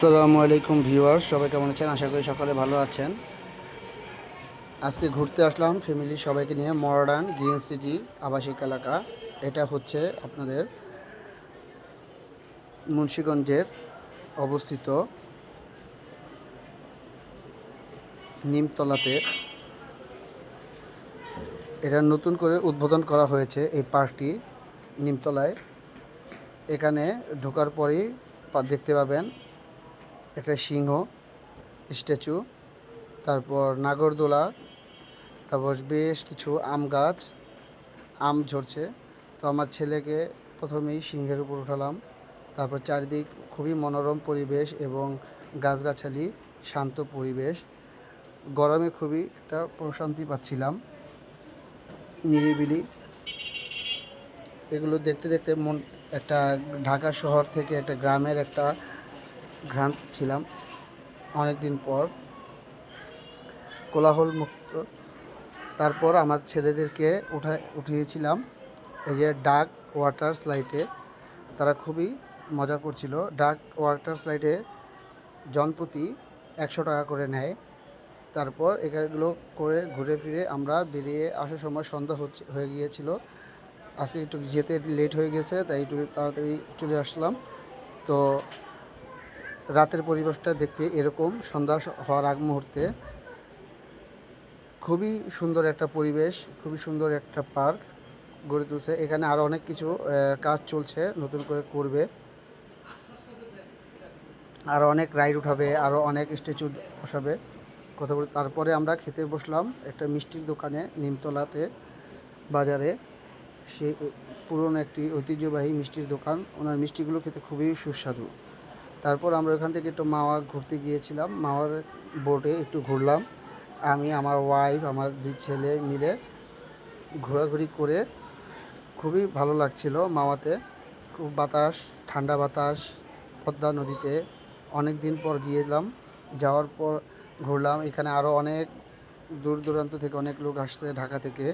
আসসালামু আলাইকুম ভিউয়ার্স, সবাই কেমন আছেন? আশা করি সকালে ভালো আছেন। আজকে ঘুরতে আসলাম ফ্যামিলির সবাইকে নিয়ে, মডার্ন গ্রিন সিটি আবাসিক এলাকা। এটা হচ্ছে আপনাদের মুন্সীগঞ্জের অবস্থিত নিমতলাতে। এটা নতুন করে উদ্বোধন করা হয়েছে এই পার্কটি নিমতলায়। এখানে ঢোকার পরেই দেখতে পাবেন একটা সিংহ, স্ট্যাচু, তারপর নাগরদোলা, তারপর বেশ কিছু আম গাছ, আম ঝরছে। তো আমার ছেলেকে প্রথমেই সিংহের উপর উঠালাম। তারপর চারিদিক খুবই মনোরম পরিবেশ এবং গাছগাছালি, শান্ত পরিবেশ। গরমে খুবই একটা প্রশান্তি পাচ্ছিলাম। নিরিবিলি। এগুলো দেখতে দেখতে মন একটা ঢাকা শহর থেকে একটা গ্রামের একটা ঘ্রাণ ছিলাম অনেক দিন পর। কোলাহল মুক্ত তারপর আমার ছেলেদেরকে উঠা, উঠিয়েছিলাম। এই যে ডাক ওয়াটার স্লাইডে তারা খুবই মজা করছিল। ডাক ওয়াটার স্লাইডে জনপ্রতি একশো টাকা করে নেয়। তারপর এগুলো করে ঘুরে ফিরে আমরা বেরিয়ে আসার সময় সন্ধ্যা হচ্ছে, হয়ে গিয়েছিল। আজকে একটু যেতে লেট হয়ে গেছে, তাই একটু তাড়াতাড়ি চলে আসলাম। তো রাতের পরিবেশটা দেখতে এরকম, সন্ধ্যা হওয়ার আগ মুহূর্তে। খুবই সুন্দর একটা পরিবেশ, খুবই সুন্দর একটা পার্ক গড়ে তুলছে। এখানে আরও অনেক কিছু কাজ চলছে, নতুন করে করবে। আরও অনেক রাইড উঠাবে আরও অনেক স্ট্যাচু বসাবে। কথা বলে তারপরে আমরা খেতে বসলাম একটা মিষ্টির দোকানে, নিমতলাতে বাজারে। সে পুরনো একটি ঐতিহ্যবাহী মিষ্টির দোকান। ওনার মিষ্টিগুলো খেতে খুবই সুস্বাদু। তারপর আমরা ওখান থেকে একটু মাওয়ার ঘুরতে গিয়েছিলাম। মাওয়ার বোটে একটু ঘুরলাম। আমি, আমার ওয়াইফ আমার দুই ছেলে মিলে ঘোরাঘুরি করে খুবই ভালো লাগছিল মাওয়াতে। খুব বাতাস, ঠান্ডা বাতাস, পদ্মা নদীতে। অনেক দিন পর গিয়েলাম, যাওয়ার পর ঘুরলাম। এখানে আরও অনেক দূর দূরান্ত থেকে অনেক লোক আসছে ঢাকা থেকে।